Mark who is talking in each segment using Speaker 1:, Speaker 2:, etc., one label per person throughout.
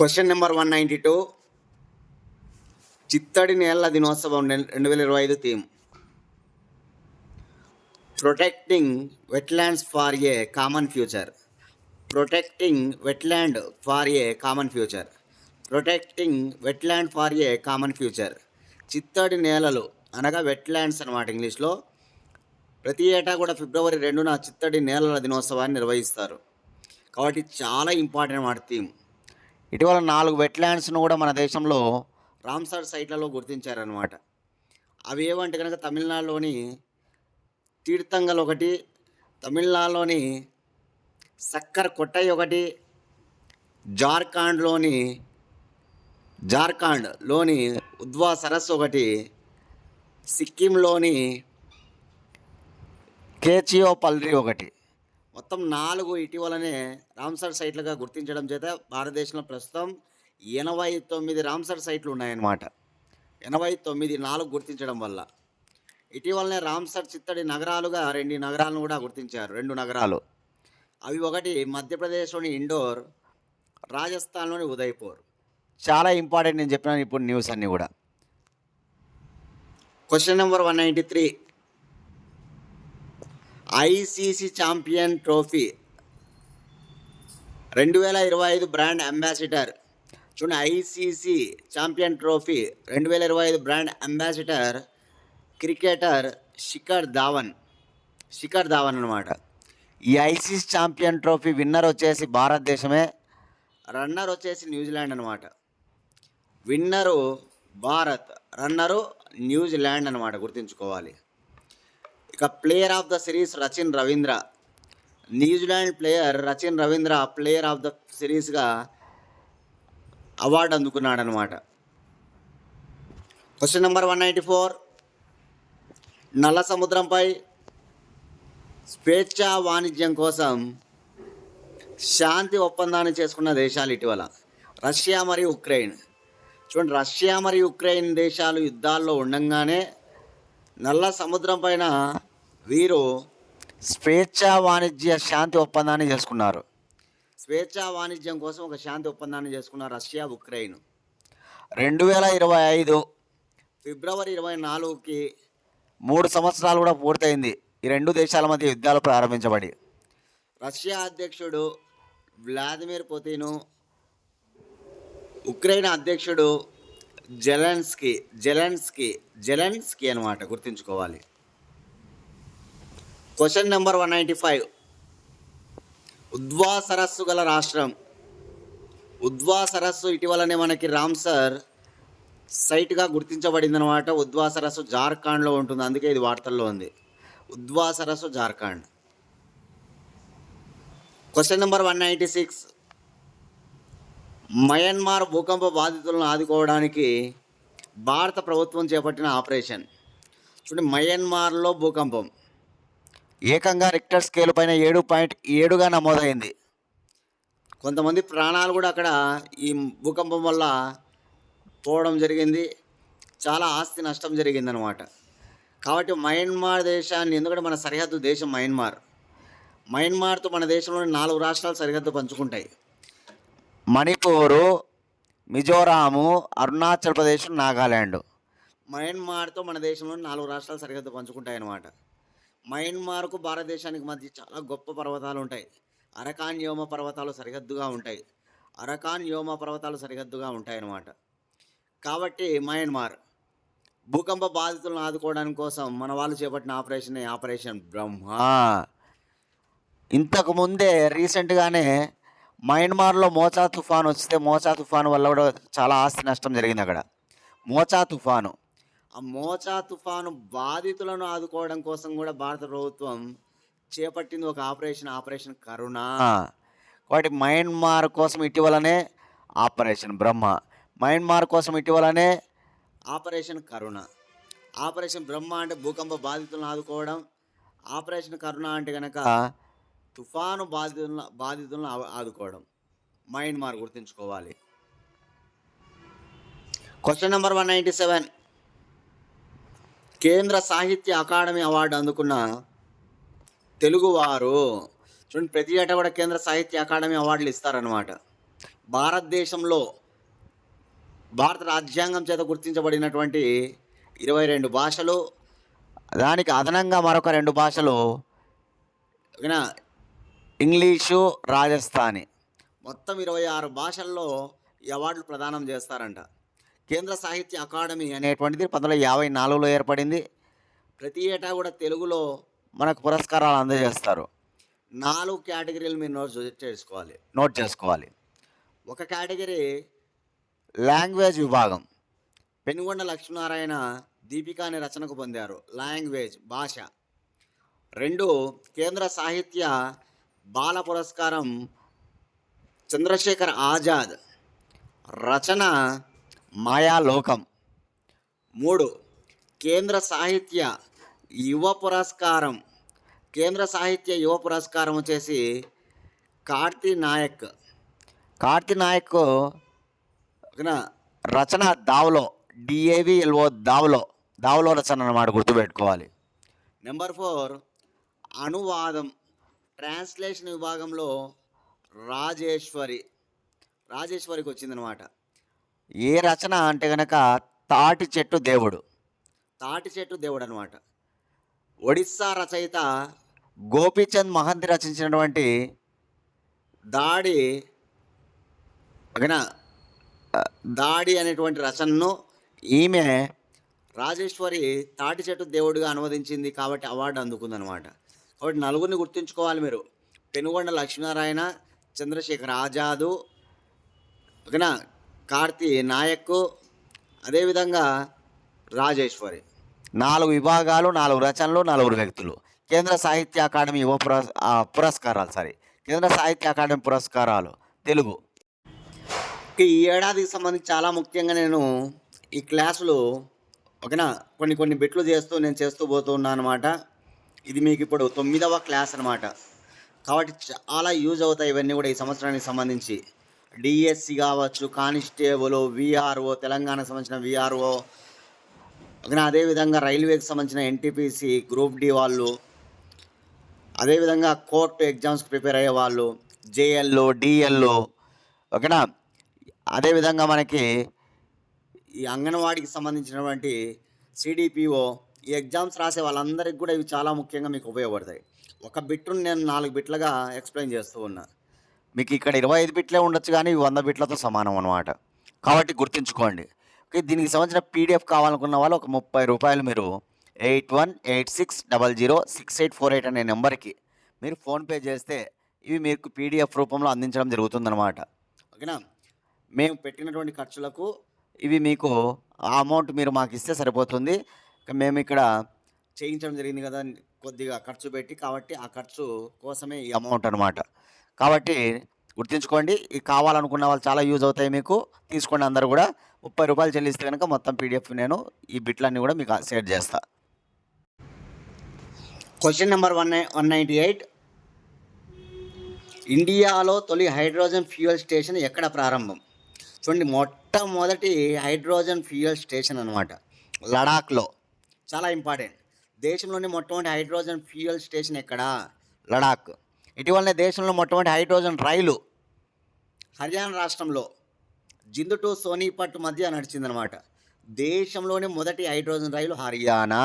Speaker 1: Question number one ninety two చిత్తడి నేల దినోత్సవం రెండు వేల ఇరవై ఐదు theme. Protecting wetlands for a common future protecting wetland for a common future protecting wetland for a common future చిత్తడి నేలలు అనగా వెట్లాండ్స్ అనమాట ఇంగ్లీష్లో. ప్రతి ఏటా కూడా ఫిబ్రవరి రెండున చిత్తడి నేలల దినోత్సవాన్ని నిర్వహిస్తారు. కాబట్టి చాలా ఇంపార్టెంట్ అన్నమాట థీమ్. ఇటీవల నాలుగు వెట్లాండ్స్ను కూడా మన దేశంలో రామ్సార్ సైట్లలో గుర్తించారనమాట అవి ఏవంటే కనుక తమిళనాడులోని తీర్థంగల్ ఒకటి తమిళనాడులోని సక్కర్ కొట్టై ఒకటి జార్ఖండ్లోని జార్ఖండ్లోని ఉద్వా సరస్సు ఒకటి సిక్కింలోని కేచియో పల్రి ఒకటి. మొత్తం నాలుగు ఇటీవలనే రామ్సర్ సైట్లుగా గుర్తించడం చేత భారతదేశంలో ప్రస్తుతం ఎనభై తొమ్మిది రామ్సర్ సైట్లు ఉన్నాయన్నమాట. ఎనభై తొమ్మిది నాలుగు గుర్తించడం వల్ల. ఇటీవలనే రామ్సర్ చిత్తడి నగరాలుగా రెండు నగరాలను కూడా గుర్తించారు రెండు నగరాలు. అవి ఒకటి మధ్యప్రదేశ్లోని ఇండోర్ రాజస్థాన్లోని ఉదయ్పూర్. చాలా ఇంపార్టెంట్ నేను చెప్పినాను ఇప్పుడు న్యూస్ అన్నీ కూడా. Question number one ninety three. ICC champion trophy. రెండు వేల ఇరవై ఐదు బ్రాండ్ అంబాసిడర్. చూడండి ఐసీసీ ఛాంపియన్ ట్రోఫీ. రెండు వేల ఇరవై ఐదు brand ambassador cricketer Shikhar Dhawan. Shikhar Dhawan అనమాట ఈ ఐసీసీ ఛాంపియన్ ట్రోఫీ విన్నర్ వచ్చేసి భారతదేశమే. రన్నర్ వచ్చేసి న్యూజిలాండ్ అనమాట విన్నరు భారత్ రన్నరు న్యూజిలాండ్ అనమాట గుర్తుంచుకోవాలి. ఇక player of the series Rachin Ravindra. New Zealand player Rachin Ravindra player of the సిరీస్గా award అందుకున్నాడనమాట question number one ninety four. నల్ల సముద్రంపై స్వేచ్ఛా వాణిజ్యం కోసం శాంతి ఒప్పందాన్ని చేసుకున్న దేశాలు ఇటీవల రష్యా మరియు ఉక్రెయిన్. చూడండి రష్యా మరియు ఉక్రెయిన్ దేశాలు యుద్ధాల్లో ఉండంగానే నల్ల సముద్రం పైన వీరు స్వేచ్ఛా వాణిజ్య శాంతి ఒప్పందాన్ని చేసుకున్నారు. స్వేచ్ఛా వాణిజ్యం కోసం ఒక శాంతి ఒప్పందాన్ని చేసుకున్నారు రష్యా ఉక్రెయిన్. రెండు వేల ఇరవై ఐదు ఫిబ్రవరి ఇరవై నాలుగుకి మూడు సంవత్సరాలు కూడా పూర్తయింది. ఈ రెండు దేశాల మధ్య యుద్ధాలు ప్రారంభించబడి. రష్యా అధ్యక్షుడు వ్లాదిమిర్ పుతిను ఉక్రెయిన్ అధ్యక్షుడు జెలెన్స్కీ జెలెన్స్కీ జెలెన్స్కీ అనమాట గుర్తుంచుకోవాలి. Question number one ninety five Udhwa సరస్సు గల రాష్ట్రం. ఉద్వా సరస్సు ఇటీవలనే మనకి రామ్సర్ సైట్గా గుర్తించబడింది అనమాట ఉద్వా సరస్సు జార్ఖండ్లో ఉంటుంది. అందుకే ఇది వార్తల్లో ఉంది. ఉద్వా సరస్సు Jharkhand. Question number one ninety six Myanmar భూకంప బాధితులను ఆదుకోవడానికి భారత ప్రభుత్వం చేపట్టిన ఆపరేషన్. చూడండి మయన్మార్లో భూకంపం. ఏకంగా రిక్టర్ స్కేల్ పైన ఏడు పాయింట్ ఏడుగా నమోదైంది. కొంతమంది ప్రాణాలు కూడా అక్కడ ఈ భూకంపం వల్ల పోవడం జరిగింది. చాలా ఆస్తి నష్టం జరిగిందనమాట కాబట్టి మయన్మార్ దేశాన్ని ఎందుకంటే మన సరిహద్దు దేశం మయన్మార్. మయన్మార్తో మన దేశంలోని నాలుగు రాష్ట్రాలు సరిహద్దు పంచుకుంటాయి. మణిపూరు మిజోరాము అరుణాచల్ ప్రదేశ్ నాగాల్యాండ్ మయన్మార్తో మన దేశంలోని నాలుగు రాష్ట్రాలు సరిహద్దు పంచుకుంటాయి అన్నమాట మయన్మార్కు భారతదేశానికి మధ్య చాలా గొప్ప పర్వతాలు ఉంటాయి అరకాన్ యోమ పర్వతాలు సరిహద్దుగా ఉంటాయి. అరకాన్ యోమ పర్వతాలు సరిహద్దుగా ఉంటాయి అన్నమాట కాబట్టి మయన్మార్ భూకంప బాధితులను ఆదుకోవడానికి కోసం మన వాళ్ళు చేపట్టిన ఆపరేషన్ ఆపరేషన్ బ్రహ్మ? ఇంతకు ముందే రీసెంట్గానే మయన్మార్లో మోచా తుఫాన్ వస్తే మోచా తుఫాను వల్ల కూడా చాలా ఆస్తి నష్టం జరిగింది అక్కడ మోచా తుఫాను. ఆ మోచా తుఫాను బాధితులను ఆదుకోవడం కోసం కూడా భారత ప్రభుత్వం చేపట్టింది ఒక ఆపరేషన్ ఆపరేషన్ కరుణ. కాబట్టి మయన్మార్ కోసం ఇటీవలనే ఆపరేషన్ బ్రహ్మ. మయన్మార్ కోసం ఇటీవలనే ఆపరేషన్ కరుణ. ఆపరేషన్ బ్రహ్మ అంటే భూకంప బాధితులను ఆదుకోవడం. ఆపరేషన్ కరుణ అంటే కనుక తుఫాను బాధితులను బాధితులను ఆదుకోవడం. మయన్మార్ గుర్తుంచుకోవాలి. Question number one ninety seven కేంద్ర సాహిత్య అకాడమీ అవార్డు అందుకున్న తెలుగువారు. చూడండి ప్రతి ఏటా కూడా కేంద్ర సాహిత్య అకాడమీ అవార్డులు ఇస్తారనమాట భారతదేశంలో భారత రాజ్యాంగం చేత గుర్తించబడినటువంటి ఇరవై రెండు భాషలు దానికి అదనంగా మరొక రెండు భాషలు ఓకేనా? ఇంగ్లీషు రాజస్థానీ. మొత్తం ఇరవై ఆరు భాషల్లో ఈ అవార్డులు ప్రదానం చేస్తారంట. కేంద్ర సాహిత్య అకాడమీ అనేటువంటిది పంతొమ్మిది వందల యాభై నాలుగులో ఏర్పడింది. ప్రతి ఏటా కూడా తెలుగులో మనకు పురస్కారాలు అందజేస్తారు. నాలుగు కేటగిరీలు మీరు నోట్ చేసుకోవాలి. నోట్ చేసుకోవాలి. ఒక కేటగిరీ లాంగ్వేజ్ విభాగం. పెనుగొండ లక్ష్మీనారాయణ దీపిక అనే రచనకు పొందారు. లాంగ్వేజ్ భాష. రెండు కేంద్ర సాహిత్య బాల పురస్కారం చంద్రశేఖర్ ఆజాద్. రచన మాయాలోకం. మూడు కేంద్ర సాహిత్య యువ పురస్కారం. కేంద్ర సాహిత్య యువ పురస్కారం వచ్చేసి కార్తీ నాయక్. కార్తీ నాయక్ రచన దావలో డిఏవిఎల్ఓ దావలో దావలో రచన అన్నమాట గుర్తుపెట్టుకోవాలి. నెంబర్ ఫోర్ అనువాదం ట్రాన్స్లేషన్ విభాగంలో రాజేశ్వరి. రాజేశ్వరికి వచ్చిందనమాట ఏ రచన అంటే కనుక తాటి చెట్టు దేవుడు. తాటి చెట్టు దేవుడు అనమాట ఒడిస్సా రచయిత గోపీచంద్ మహంతి రచించినటువంటి దాడి దాడి అనేటువంటి రచనను ఈమె రాజేశ్వరి తాటి చెట్టు దేవుడిగా అనువదించింది కాబట్టి అవార్డు అందుకుందనమాట. కాబట్టి నలుగురిని గుర్తుంచుకోవాలి మీరు. పెనుగొండ లక్ష్మీనారాయణ చంద్రశేఖర్ ఆజాదు ఓకేనా కార్తీ నాయక్ అదేవిధంగా రాజేశ్వరి. నాలుగు విభాగాలు నాలుగు రచనలు నలుగురు వ్యక్తులు. కేంద్ర సాహిత్య అకాడమీ యువ పురస్ పురస్కారాలు సారీ. కేంద్ర సాహిత్య అకాడమీ పురస్కారాలు. తెలుగు. ఈ ఏడాదికి సంబంధించి చాలా ముఖ్యంగా నేను ఈ క్లాసులు ఓకేనా? కొన్ని కొన్ని బిట్లు చేస్తూ నేను చేస్తూ పోతూ ఉన్నాను అనమాట ఇది మీకు ఇప్పుడు తొమ్మిదవ క్లాస్ అనమాట కాబట్టి చాలా యూజ్ అవుతాయి ఇవన్నీ కూడా ఈ సంవత్సరానికి సంబంధించి. డిఎస్సి కావచ్చు కానిస్టేబుల్ విఆర్ఓ తెలంగాణకు సంబంధించిన విఆర్ఓ ఓకేనా అదేవిధంగా రైల్వేకి సంబంధించిన ఎన్టీపీసీ గ్రూప్ డి వాళ్ళు అదేవిధంగా కోర్టు ఎగ్జామ్స్కి ప్రిపేర్ అయ్యే వాళ్ళు జేఎల్లో డిఎల్లో ఓకేనా? అదేవిధంగా మనకి ఈ అంగన్వాడికి సంబంధించినటువంటి సిడిపిఓ ఈ ఎగ్జామ్స్ రాసే వాళ్ళందరికీ కూడా ఇవి చాలా ముఖ్యంగా మీకు ఉపయోగపడతాయి. ఒక బిట్టును నేను నాలుగు బిట్లుగా ఎక్స్ప్లెయిన్ చేస్తూ ఉన్నా. మీకు ఇక్కడ ఇరవై ఐదు బిట్లే ఉండొచ్చు కానీ వంద బిట్లతో సమానం అనమాట కాబట్టి గుర్తుంచుకోండి. ఓకే దీనికి సంబంధించిన పీడిఎఫ్ కావాలనుకున్న వాళ్ళు ఒక ముప్పై రూపాయలు మీరు eight one eight six double zero six eight four eight అనే నెంబర్కి మీరు ఫోన్పే చేస్తే ఇవి మీకు పీడిఎఫ్ రూపంలో అందించడం జరుగుతుందన్నమాట. ఓకేనా? మేము పెట్టినటువంటి ఖర్చులకు ఇవి మీకు ఆ అమౌంట్ మీరు మాకు ఇస్తే సరిపోతుంది. మేము ఇక్కడ చేయించడం జరిగింది కదా కొద్దిగా ఖర్చు పెట్టి కాబట్టి ఆ ఖర్చు కోసమే ఈ అమౌంట్ అనమాట కాబట్టి గుర్తుంచుకోండి ఇది కావాలనుకున్న వాళ్ళు చాలా యూజ్ అవుతాయి మీకు. తీసుకోండి అందరూ కూడా. ముప్పై రూపాయలు చెల్లిస్తే కనుక మొత్తం పీడిఎఫ్ నేను ఈ బిట్లన్నీ కూడా మీకు షేర్ చేస్తా. Question number one one ninety eight ఇండియాలో తొలి హైడ్రోజన్ ఫ్యూయల్ స్టేషన్ ఎక్కడ ప్రారంభం? చూడండి మొట్టమొదటి హైడ్రోజన్ ఫ్యూయల్ స్టేషన్ అనమాట లడాక్లో. చాలా ఇంపార్టెంట్. దేశంలోని మొట్టమొదటి హైడ్రోజన్ ఫ్యూయల్ స్టేషన్ ఎక్కడ? లడాక్. ఇటీవలనే దేశంలో మొట్టమొదటి హైడ్రోజన్ రైలు హర్యానా రాష్ట్రంలో జిందు టు సోనీపట్ మధ్య నడిచిందనమాట. దేశంలోని మొదటి హైడ్రోజన్ రైలు హర్యానా.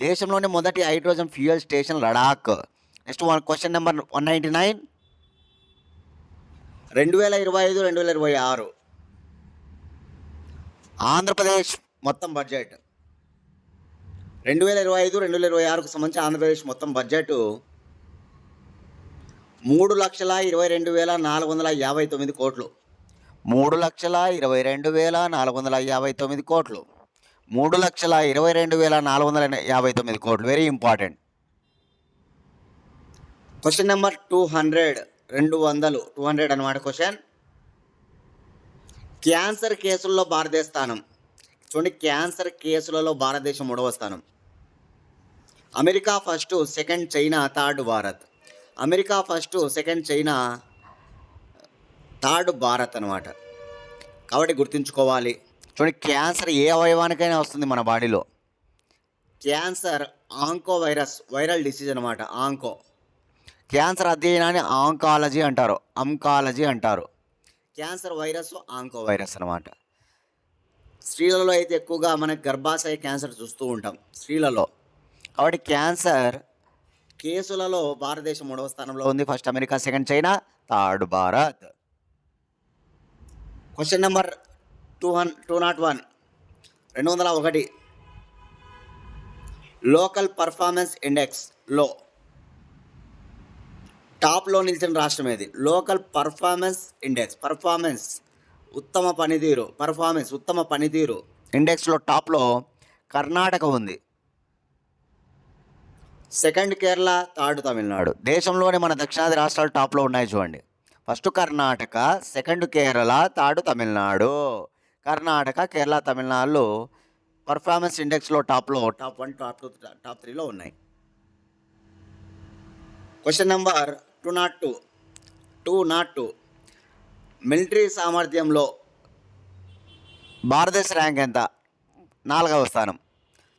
Speaker 1: దేశంలోని మొదటి hydrogen fuel station Ladakh. Next one question number one ninety nine. రెండు వేల ఇరవై ఐదు రెండు వేల ఇరవై ఆరు. ఆంధ్రప్రదేశ్ మొత్తం బడ్జెట్. రెండు వేల ఇరవై ఐదు రెండు వేల ఇరవై ఆరుకు సంబంధించి ఆంధ్రప్రదేశ్ మొత్తం బడ్జెట్ మూడు లక్షల ఇరవై రెండు వేల నాలుగు వందల యాభై తొమ్మిది కోట్లు. మూడు లక్షల ఇరవై రెండు వేల నాలుగు వందల యాభై తొమ్మిది కోట్లు. మూడు లక్షల ఇరవై రెండు వేల నాలుగు వందల యాభై తొమ్మిది కోట్లు. Very important question number two hundred రెండు వందలు టూ హండ్రెడ్ అనమాట క్వశ్చన్ క్యాన్సర్ కేసుల్లో భారతదేశ స్థానం. చూడండి క్యాన్సర్ కేసులలో భారతదేశం మూడవ స్థానం. America first second China third Bharat America first second China third Bharat అనమాట కాబట్టి గుర్తుంచుకోవాలి. చూడండి క్యాన్సర్ ఏ అవయవానికైనా వస్తుంది మన బాడీలో. Cancer onco virus viral disease అనమాట ఆంకో. క్యాన్సర్ అధ్యయనాన్ని ఆంకాలజీ అంటారు అంకాలజీ అంటారు. క్యాన్సర్ వైరస్ ఆంకో వైరస్ అనమాట స్త్రీలలో అయితే ఎక్కువగా మనకి గర్భాశయ క్యాన్సర్ చూస్తూ ఉంటాం స్త్రీలలో. కాబట్టి క్యాన్సర్ కేసులలో భారతదేశం మూడవ స్థానంలో ఉంది. First America second China third Bharat. Question number two hun two nought one రెండు వందల ఒకటి. లోకల్ పర్ఫార్మెన్స్ ఇండెక్స్లో టాప్లో నిలిచిన రాష్ట్రం ఏది? లోకల్ పర్ఫార్మెన్స్ ఇండెక్స్ పర్ఫార్మెన్స్ ఉత్తమ పనితీరు. పర్ఫార్మెన్స్ ఉత్తమ పనితీరు. ఇండెక్స్లో టాప్లో కర్ణాటక ఉంది. Second Kerala third Tamil Nadu. దేశంలోనే మన దక్షిణాది రాష్ట్రాలు టాప్లో ఉన్నాయి చూడండి. First Karnataka second Kerala third Tamil Nadu. Karnataka Kerala తమిళనాడులో పర్ఫార్మెన్స్ ఇండెక్స్లో టాప్లో top one top two top త్రీలో ఉన్నాయి. Question number two nought two two nought two military సామర్థ్యంలో భారతదేశ ర్యాంక్ ఎంత? నాలుగవ స్థానం.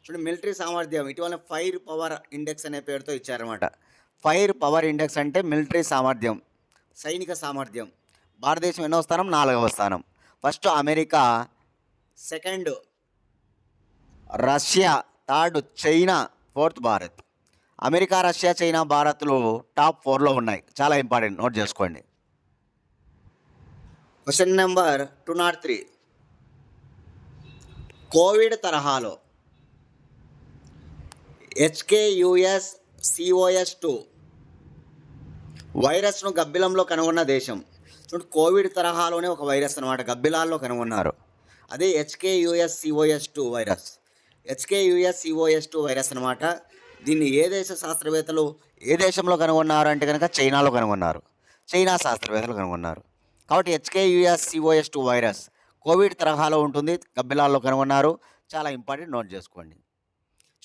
Speaker 1: చూడండి మిలిటరీ సామర్థ్యం ఇటీవల ఫైర్ పవర్ ఇండెక్స్ అనే పేరుతో ఇచ్చారన్నమాట. ఫైర్ పవర్ ఇండెక్స్ అంటే మిలిటరీ సామర్థ్యం సైనిక సామర్థ్యం. భారతదేశం ఎన్నో స్థానం? నాలుగవ స్థానం. First America second Russia third China fourth Bharat. America Russia China భారత్లు top ఫోర్లో ఉన్నాయి. చాలా ఇంపార్టెంట్ నోట్ చేసుకోండి. Question number two nought three. Covid తరహాలో హెచ్కేయుఎస్ సిఓఎస్ టూ వైరస్ను గబ్బిలంలో కనుగొన్న దేశం. చూడండి కోవిడ్ తరహాలోనే ఒక వైరస్ అనమాట గబ్బిలాల్లో కనుగొన్నారు. అదే HKUS COS two virus. HKUS COS two virus అనమాట దీన్ని ఏ దేశ శాస్త్రవేత్తలు ఏ దేశంలో కనుగొన్నారు అంటే కనుక చైనాలో కనుగొన్నారు. చైనా శాస్త్రవేత్తలు కనుగొన్నారు. కాబట్టి HKUS COS two virus covid తరహాలో ఉంటుంది గబ్బిలాల్లో కనుగొన్నారు. చాలా ఇంపార్టెంట్ నోట్ చేసుకోండి.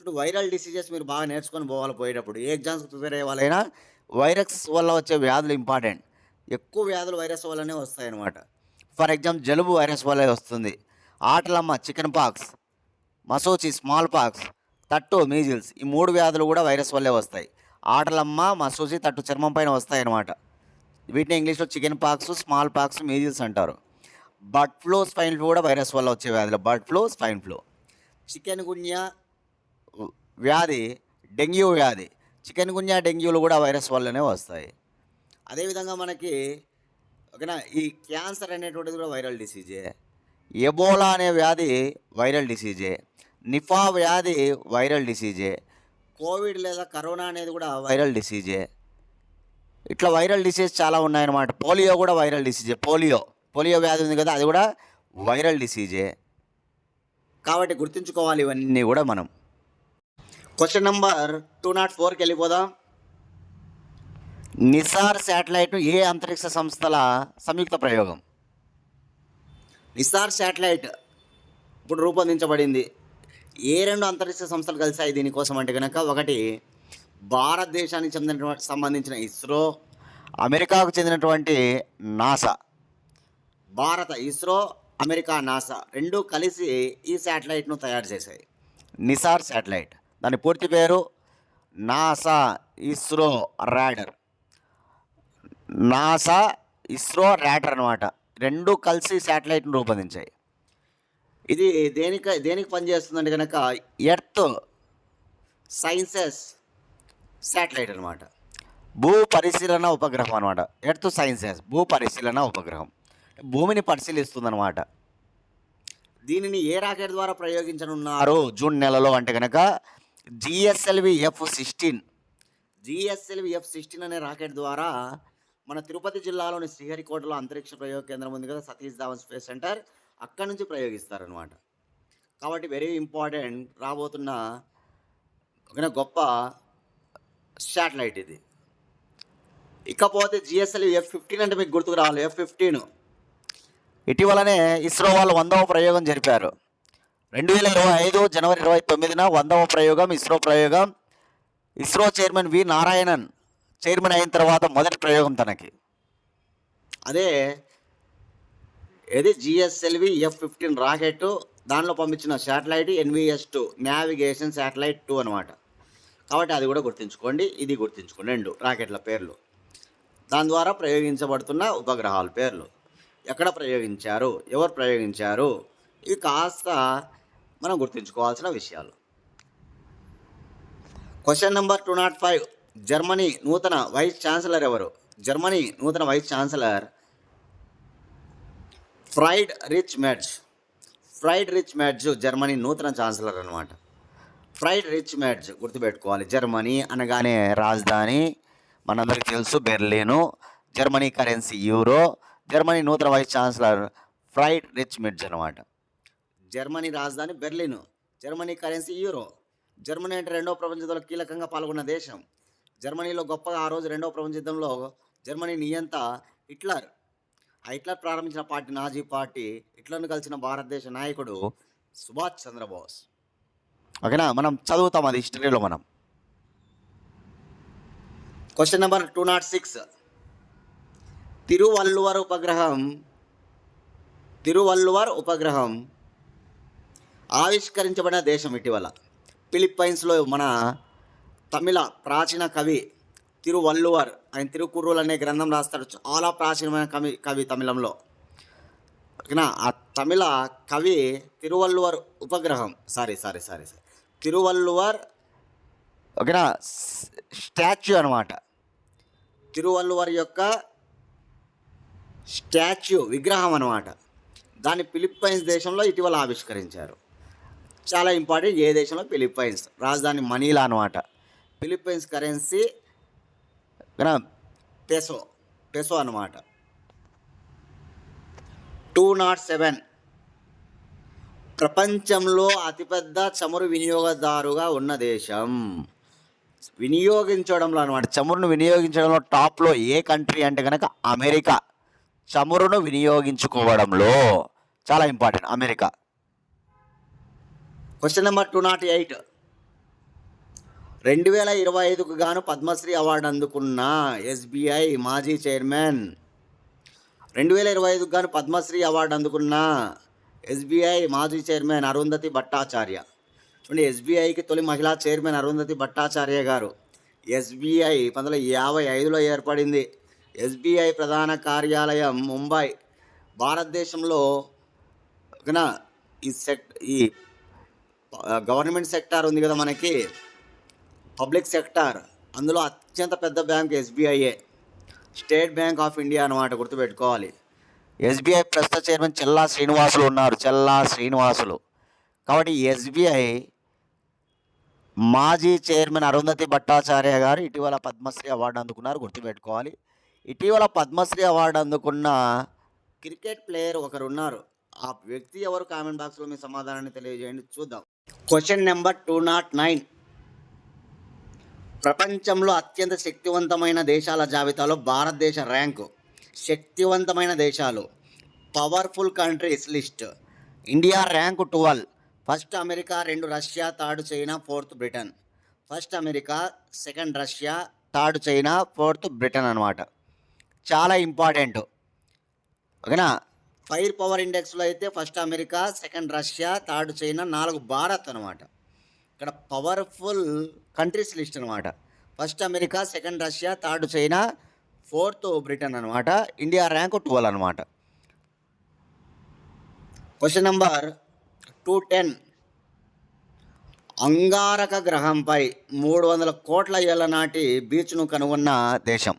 Speaker 1: ఇప్పుడు వైరల్ డిసీజెస్ మీరు బాగా నేర్చుకొని పోవాలి పోయేటప్పుడు. ఏ ఎగ్జామ్స్ ప్రిపేర్ అయ్యే వాళ్ళైనా వైరస్ వల్ల వచ్చే వ్యాధులు ఇంపార్టెంట్ ఎక్కువ వ్యాధులు వైరస్ వల్లనే వస్తాయన్నమాట. ఫర్ ఎగ్జాంపుల్ జలుబు వైరస్ వల్లే వస్తుంది. ఆటలమ్మ చికెన్ పాక్స్ మసోచి స్మాల్ పాక్స్ తట్టు మీజిల్స్ ఈ మూడు వ్యాధులు కూడా వైరస్ వల్లే వస్తాయి. ఆటలమ్మ మసూచి తట్టు చర్మం పైన వస్తాయి అన్నమాట వీటిని ఇంగ్లీష్లో chicken pox small pox measles అంటారు. బర్డ్ ఫ్లూ స్పైన్ ఫ్లూ కూడా వైరస్ వల్ల వచ్చే వ్యాధులు. Bird flu swine flu chikungunya వ్యాధి డెంగ్యూ వ్యాధి చికెన్ గున్యా డెంగ్యూలు కూడా వైరస్ వల్లనే వస్తాయి. అదేవిధంగా మనకి ఓకేనా ఈ క్యాన్సర్ అనేటువంటిది కూడా వైరల్ డిసీజే. ఎబోలా అనే వ్యాధి వైరల్ డిసీజే. నిఫా వ్యాధి వైరల్ డిసీజే. కోవిడ్ లేదా కరోనా అనేది కూడా వైరల్ డిసీజే. ఇట్లా వైరల్ డిసీజ్ చాలా ఉన్నాయన్నమాట. పోలియో కూడా వైరల్ డిసీజే. పోలియో పోలియో వ్యాధి ఉంది కదా అది కూడా వైరల్ డిసీజే. కాబట్టి గుర్తుంచుకోవాలి ఇవన్నీ కూడా మనం. క్వశ్చన్ నెంబర్ టూ నాట్ ఫోర్కి వెళ్ళిపోదాం. నిసార్ శాటిలైట్ ఏ అంతరిక్ష సంస్థల సంయుక్త ప్రయోగం? నిసార్ శాటిలైట్ ఇప్పుడు రూపొందించబడింది. ఏ రెండు అంతరిక్ష సంస్థలు కలిసాయి దీనికోసం అంటే కనుక ఒకటి భారతదేశానికి చెందినటువంటి సంబంధించిన ఇస్రో అమెరికాకు చెందినటువంటి నాసా. భారత ఇస్రో అమెరికా నాసా రెండు కలిసి ఈ శాటిలైట్ను తయారు చేశాయి. NISAR satellite. దాని పూర్తి పేరు NASA ISRO radar NASA ISRO radar అనమాట రెండు కలిసి శాటిలైట్ను రూపొందించాయి. ఇది దేనికి దేనికి పనిచేస్తుందంటే కనుక ఎర్త్ సైన్సెస్ శాటిలైట్ అనమాట భూ పరిశీలన ఉపగ్రహం అనమాట ఎర్త్ సైన్సెస్ భూ పరిశీలన ఉపగ్రహం. భూమిని పరిశీలిస్తుందన్నమాట. దీనిని ఏ రాకెట్ ద్వారా ప్రయోగించనున్నారు? జూన్ నెలలో అంటే కనుక GSLV F sixteen GSLV F sixteen అనే రాకెట్ ద్వారా మన తిరుపతి జిల్లాలోని శ్రీహరికోటలో అంతరిక్ష ప్రయోగ కేంద్రం ఉంది కదా సతీష్ ధావన్ స్పేస్ సెంటర్. అక్కడి నుంచి ప్రయోగిస్తారనమాట కాబట్టి వెరీ ఇంపార్టెంట్ రాబోతున్న ఒక గొప్ప శాటిలైట్ ఇది. ఇకపోతే జిఎస్ఎల్వి ఎఫ్ ఫిఫ్టీన్ అంటే మీకు గుర్తుకు రావాలి ఎఫ్ ఫిఫ్టీన్ ఇటీవలనే ఇస్రో వాళ్ళు వందవ ప్రయోగం జరిపారు. రెండు వేల ఇరవై ఐదు జనవరి ఇరవై తొమ్మిదిన వందవ ప్రయోగం ఇస్రో ప్రయోగం. ISRO chairman V Narayanan chairman అయిన తర్వాత మొదటి ప్రయోగం తనకి. అదే ఇది జిఎస్ఎల్వి ఎఫ్ ఫిఫ్టీన్ రాకెట్ దానిలో పంపించిన satellite NVS two navigation satellite two అనమాట కాబట్టి అది కూడా గుర్తుంచుకోండి ఇది గుర్తుంచుకోండి రెండు రాకెట్ల పేర్లు. దాని ద్వారా ప్రయోగించబడుతున్న ఉపగ్రహాల పేర్లు. ఎక్కడ ప్రయోగించారు? ఎవరు ప్రయోగించారు? ఇవి కాస్త మనం గుర్తుంచుకోవాల్సిన విషయాలు. Question number two nought five Germany నూతన వైస్ ఛాన్సలర్ ఎవరు? జర్మనీ నూతన vice chancellor Friedrich Merz. Friedrich Merz Germany నూతన ఛాన్సలర్ అనమాట ఫ్రైడ్ రిచ్ మ్యాడ్జ్ గుర్తుపెట్టుకోవాలి. జర్మనీ అనగానే రాజధాని. మనందరికీ తెలుసు Berlin. Germany currency euro. Germany నూతన vice chancellor Friedrich Merz అనమాట జర్మనీ రాజధాని Berlin Germany currency euro. Germany అంటే రెండవ ప్రపంచ యుద్ధంలో కీలకంగా పాల్గొన్న దేశం. జర్మనీలో గొప్పగా ఆ రోజు రెండవ ప్రపంచ యుద్ధంలో జర్మనీ నియంత హిట్లర్. ఆ హిట్లర్ ప్రారంభించిన పార్టీ నాజీ పార్టీ హిట్లర్ను కలిసిన భారతదేశ నాయకుడు సుభాష్ చంద్రబోస్. ఓకేనా? మనం చదువుతాం అది హిస్టరీలో మనం. Question number two nought six Thiruvalluvar ఉపగ్రహం తిరువల్లువర్ ఉపగ్రహం ఆవిష్కరించబడిన దేశం ఇటీవల. ఫిలిప్పైన్స్లో మన తమిళ ప్రాచీన కవి తిరువల్లువర్ ఆయన తిరుకుర్రులు అనే గ్రంథం రాస్తాడు. చాలా ప్రాచీనమైన కవి కవి తమిళంలో. ఓకేనా? ఆ తమిళ కవి తిరువల్లువర్ ఉపగ్రహం. Sorry sorry sorry sorry. Thiruvalluvar ఓకేనా? స్టాచ్యూ అనమాట తిరువల్లువర్ యొక్క స్టాచ్యూ విగ్రహం అనమాట దాన్ని ఫిలిప్పైన్స్ దేశంలో ఇటీవల ఆవిష్కరించారు. చాలా ఇంపార్టెంట్ ఏ దేశంలో ఫిలిప్పైన్స్. రాజధాని మనీలా అనమాట ఫిలిప్పైన్స్ కరెన్సీ పెసో పెసో అనమాట టూ నాట్ సెవెన్ ప్రపంచంలో అతిపెద్ద చమురు వినియోగదారుగా ఉన్న దేశం. వినియోగించడంలో అనమాట చమురును వినియోగించడంలో టాప్లో ఏ కంట్రీ అంటే కనుక అమెరికా. చమురును వినియోగించుకోవడంలో చాలా important America. Question number two nought eight రెండు వేల ఇరవై ఐదుకు గాను పద్మశ్రీ అవార్డు అందుకున్న ఎస్బీఐ మాజీ చైర్మన్. రెండు వేల ఇరవై ఐదుకు గాను పద్మశ్రీ అవార్డు అందుకున్న ఎస్బీఐ మాజీ చైర్మన్ అరుంధతి భట్టాచార్య. చూడండి ఎస్బీఐకి తొలి మహిళా చైర్మన్ అరుంధతి భట్టాచార్య గారు. ఎస్బీఐ పంతొమ్మిది వందల యాభై ఐదులో ఏర్పడింది. ఎస్బీఐ ప్రధాన కార్యాలయం ముంబై. భారతదేశంలో ఓకేనా? ఈ సెక్ ఈ గవర్నమెంట్ సెక్టార్ ఉంది కదా మనకి. Public sector. అందులో అత్యంత పెద్ద బ్యాంక్ ఎస్బీఐఏ స్టేట్ బ్యాంక్ ఆఫ్ ఇండియా అనమాట గుర్తుపెట్టుకోవాలి. ఎస్బీఐ ప్రస్తుత చైర్మన్ చెల్లా శ్రీనివాసులు ఉన్నారు. చెల్లా శ్రీనివాసులు. కాబట్టి ఎస్బీఐ మాజీ చైర్మన్ అరుంధతి భట్టాచార్య గారు ఇటీవల పద్మశ్రీ అవార్డు అందుకున్నారు గుర్తుపెట్టుకోవాలి. ఇటీవల పద్మశ్రీ అవార్డు అందుకున్న క్రికెట్ ప్లేయర్ ఒకరు ఉన్నారు ఆ వ్యక్తి ఎవరు కామెంట్ బాక్స్లో మీ సమాధానాన్ని తెలియజేయండి చూద్దాం. Question number two naught nine ప్రపంచంలో అత్యంత శక్తివంతమైన దేశాల జాబితాలో భారతదేశ ర్యాంకు. శక్తివంతమైన దేశాలు. Powerful countries list India rank twelve first America రెండు Russia third China fourth Britain first America second Russia third China fourth Britain అనమాట చాలా ఇంపార్టెంట్ ఓకేనా? ఫైర్ పవర్ ఇండెక్స్లో అయితే first America second Russia third China నాలుగు భారత్ అనమాట ఇక్కడ పవర్ఫుల్ కంట్రీస్ లిస్ట్ అనమాట first America second Russia third China fourth Britain అనమాట ఇండియా ర్యాంక్ ట్వెల్వ్ అనమాట క్వశ్చన్ నెంబర్ టూ టెన్. అంగారక గ్రహంపై మూడు వందల కోట్ల ఏళ్ళ నాటి బీచ్ను కనుగొన్న దేశం.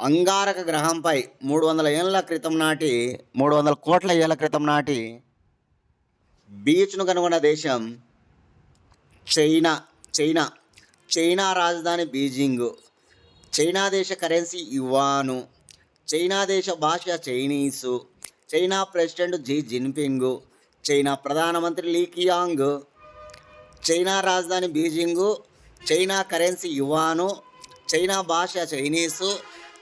Speaker 1: అంగారక గ్రహంపై మూడు వందల ఏళ్ళ క్రితం నాటి మూడు వందల కోట్ల ఏళ్ళ క్రితం నాటి బీచ్ను కనుగొన్న దేశం చైనా. చైనా. చైనా రాజధాని బీజింగ్. చైనా దేశ కరెన్సీ ఇవాను చైనా దేశ భాష Chinese. China president Xi Jinping. China ప్రధానమంత్రి లీ కియాంగ్. చైనా రాజధాని Beijing. China currency yuan. China భాష చైనీసు.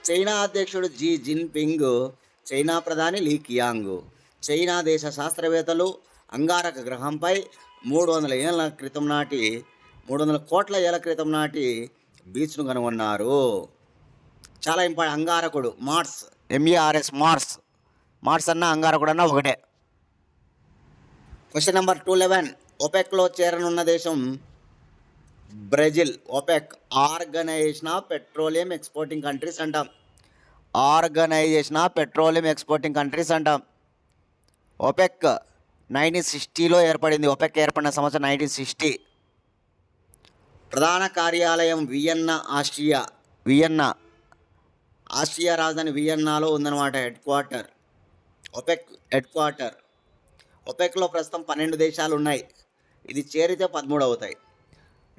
Speaker 1: చైనా అధ్యక్షుడు జీ జిన్పింగ్ చైనా ప్రధాని లీ కియాంగ్. చైనా దేశ శాస్త్రవేత్తలు అంగారక గ్రహంపై మూడు వందల ఏళ్ళ క్రితం నాటి మూడు వందల కోట్ల ఏళ్ళ క్రితం నాటి బీచ్ను కనుగొన్నారు. చాలా ఇంపార్టెంట్ అంగారకుడు మార్స్ ఎంఈఆర్ఎస్ మార్స్. మార్స్ అన్న అంగారకుడు అన్న ఒకటే. క్వశ్చన్ నెంబర్ టూ లెవెన్ ఒపెక్లో చేరనున్న దేశం Brazil OPEC organisation of petroleum exporting countries అంటాం. Organisation of petroleum exporting countries అంటాం. ఒపెక్ నైన్టీన్ సిక్స్టీలో ఏర్పడింది. ఒపెక్ ఏర్పడిన సంవత్సరం నైన్టీన్ సిక్స్టీ. ప్రధాన కార్యాలయం వియన్నా ఆస్ట్రియా. వియన్నా ఆస్ట్రియా రాజధాని వియన్నాలో ఉందన్నమాట హెడ్ క్వార్టర్. OPEC headquarter. ఒపెక్లో ప్రస్తుతం పన్నెండు దేశాలు ఉన్నాయి ఇది చేరితే పదమూడు అవుతాయి.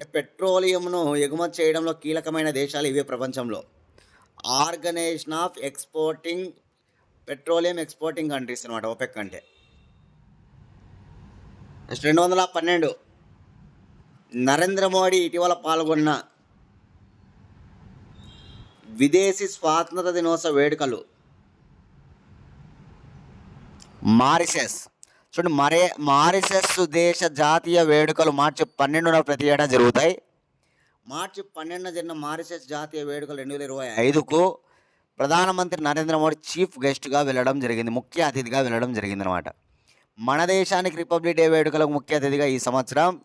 Speaker 1: పెట్రోలియంను ఎగుమతి చేయడంలో కీలకమైన దేశాలు ఇవే ప్రపంచంలో. Organisation of exporting petroleum exporting countries అనమాట ఓపెక్ అంటే. నెక్స్ట్ రెండు వందల పన్నెండు. నరేంద్ర మోడీ ఇటీవల పాల్గొన్న విదేశీ స్వాతంత్ర దినోత్సవ వేడుకలు. మారిసెస్ చూడండి మరే మారిసెస్ దేశ జాతీయ వేడుకలు మార్చి పన్నెండున ప్రతి ఏటా జరుగుతాయి. మార్చి పన్నెండున జరిగిన మారిసెస్ జాతీయ వేడుకలు రెండు వేల ఇరవై ఐదుకు ప్రధానమంత్రి నరేంద్ర మోడీ చీఫ్ గెస్ట్గా వెళ్ళడం జరిగింది ముఖ్య అతిథిగా వెళ్ళడం జరిగింది అనమాట మన దేశానికి రిపబ్లిక్ డే వేడుకలకు ముఖ్య అతిథిగా ఈ సంవత్సరం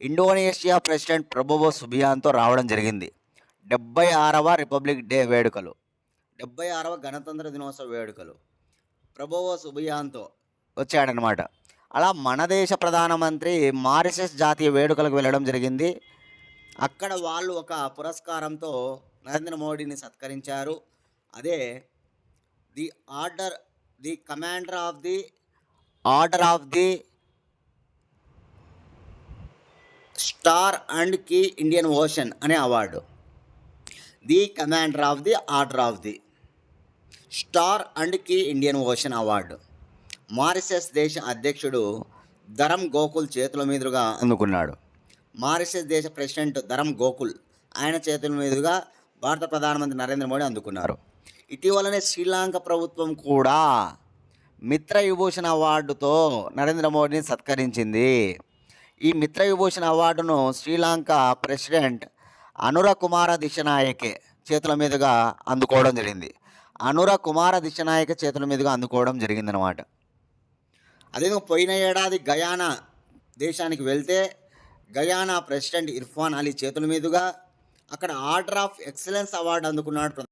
Speaker 1: ఇండోనేషియా ప్రెసిడెంట్ ప్రభువో సుబియాన్తో రావడం జరిగింది. డెబ్బై ఆరవ రిపబ్లిక్ డే వేడుకలు. డెబ్బై ఆరవ గణతంత్ర దినోత్సవ వేడుకలు. ప్రభువో సుబియాన్తో వచ్చాడనమాట. అలా మన దేశ ప్రధానమంత్రి మారిసస్ జాతీయ వేడుకలకు వెళ్ళడం జరిగింది. అక్కడ వాళ్ళు ఒక పురస్కారంతో నరేంద్ర మోడీని సత్కరించారు. అదే the order the commander of the order of the star and key Indian ocean అనే award. The commander of the order of the star and key Indian ocean award. Mauritius దేశ అధ్యక్షుడు ధరం గోకుల్ చేతుల మీదుగా అందుకున్నాడు. మారిషస్ దేశ ప్రెసిడెంట్ ధరం గోకుల్ ఆయన చేతుల మీదుగా భారత ప్రధానమంత్రి నరేంద్ర మోడీ అందుకున్నారు. ఇటీవలనే శ్రీలంక ప్రభుత్వం కూడా మిత్ర విభూషణ్ అవార్డుతో నరేంద్ర మోడీని సత్కరించింది. ఈ మిత్ర విభూషణ్ అవార్డును శ్రీలంక ప్రెసిడెంట్ అనుర కుమార దిశనాయకే చేతుల మీదుగా అందుకోవడం జరిగింది. అనుర కుమార దిశనాయక చేతుల మీదుగా అందుకోవడం జరిగిందనమాట అదేవిధంగా పోయిన ఏడాది గయానా దేశానికి వెళ్తే గయానా ప్రెసిడెంట్ ఇర్ఫాన్ అలీ చేతుల మీదుగా అక్కడ ఆర్డర్ ఆఫ్ ఎక్సలెన్స్ అవార్డు అందుకున్నాడు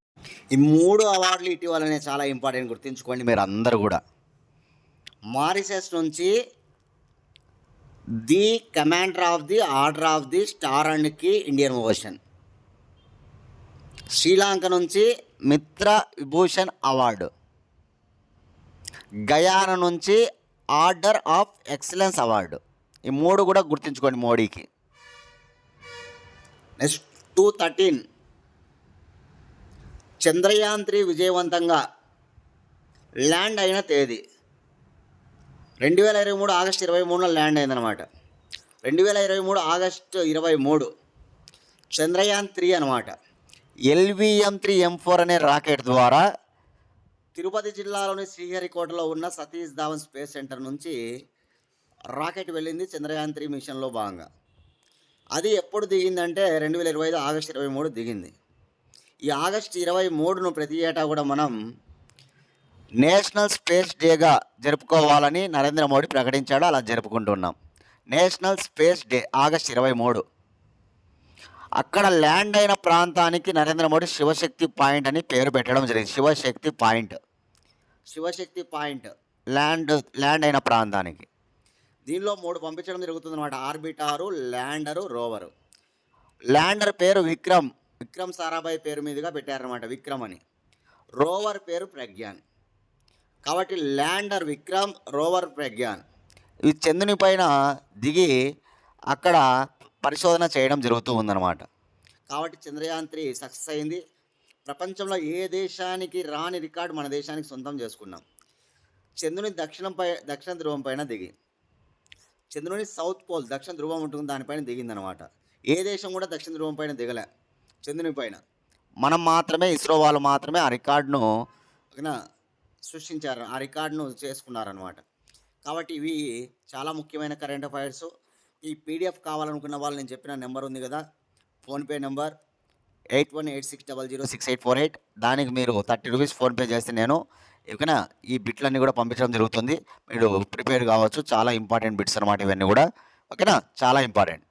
Speaker 1: ఈ మూడు అవార్డులు ఇటీవలనే చాలా ఇంపార్టెంట్ గుర్తుంచుకోండి మీరు అందరూ కూడా. మారిసెస్ నుంచి the commander of the order of the star and key Indian ocean. Sri Lanka నుంచి మిత్ర విభూషణ్ అవార్డు. గయాన నుంచి ఆర్డర్ ఆఫ్ ఎక్సలెన్స్ అవార్డు. ఈ మూడు కూడా గుర్తుంచుకోండి మోడీకి. Next two thirteen. Chandrayaan three విజయవంతంగా ల్యాండ్ అయిన తేదీ. రెండు వేల ఇరవై మూడు ఆగస్టు ఇరవై మూడులో ల్యాండ్ అయిందనమాట రెండు వేల ఇరవై మూడు ఆగస్టు ఇరవై మూడు. చంద్రయాన్ త్రీ అనమాట ఎల్విఎం త్రీ ఎం ఫోర్ అనే రాకెట్ ద్వారా తిరుపతి జిల్లాలోని శ్రీహరికోటలో ఉన్న సతీష్ ధావన్ స్పేస్ సెంటర్ నుంచి రాకెట్ వెళ్ళింది చంద్రయాన్ త్రీ మిషన్లో భాగంగా. అది ఎప్పుడు దిగిందంటే రెండు వేల ఇరవై ఐదు ఆగస్టు ఇరవై మూడు దిగింది. ఈ ఆగస్టు ఇరవై మూడును ప్రతి ఏటా కూడా మనం నేషనల్ స్పేస్ డేగా జరుపుకోవాలని నరేంద్ర మోడీ ప్రకటించాడు అలా జరుపుకుంటున్నాం. నేషనల్ స్పేస్ డే ఆగస్ట్ ఇరవై మూడు. అక్కడ ల్యాండ్ అయిన ప్రాంతానికి నరేంద్ర మోడీ శివశక్తి పాయింట్ అని పేరు పెట్టడం జరిగింది. Shiv Shakti point. Shiv Shakti point. Land land అయిన ప్రాంతానికి. దీనిలో మూడు పంపించడం జరుగుతుంది అనమాట ఆర్బిటారు ల్యాండరు రోవరు. ల్యాండర్ పేరు విక్రమ్. విక్రమ్ సారాభాయ్ పేరు మీదుగా పెట్టారనమాట విక్రమ్ అని. రోవర్ పేరు ప్రజ్ఞాన్. కాబట్టి ల్యాండర్ విక్రమ్ రోవర్ ప్రజ్ఞాన్. ఈ చంద్రుని పైన దిగి అక్కడ పరిశోధన చేయడం జరుగుతూ ఉందన్నమాట. కాబట్టి చంద్రయాన్ త్రీ సక్సెస్ అయింది. ప్రపంచంలో ఏ దేశానికి రాని రికార్డు మన దేశానికి సొంతం చేసుకున్నాం. చంద్రుని దక్షిణం పై దక్షిణ ధ్రువం పైన దిగి చంద్రుని సౌత్ పోల్ దక్షిణ ధ్రువం ఉంటుంది దానిపైన దిగిందనమాట ఏ దేశం కూడా దక్షిణ ధ్రువం పైన దిగలే చంద్రుని పైన. మనం మాత్రమే ఇస్రో వాళ్ళు మాత్రమే ఆ రికార్డును సృష్టించారు ఆ రికార్డును చేసుకున్నారనమాట కాబట్టి ఇవి చాలా ముఖ్యమైన కరెంట్ అఫైర్స్. ఈ పీడిఎఫ్ కావాలనుకున్న వాళ్ళు నేను చెప్పిన నెంబర్ ఉంది కదా PhonePe number eight one eight six double zero six eight four eight. దానికి మీరు థర్టీ రూపీస్ ఫోన్పే చేస్తే నేను ఓకేనా ఈ బిట్లన్నీ కూడా పంపించడం జరుగుతుంది. మీరు ప్రిపేర్ కావచ్చు. చాలా ఇంపార్టెంట్ బిట్స్ అనమాట ఇవన్నీ కూడా. ఓకేనా? చాలా ఇంపార్టెంట్.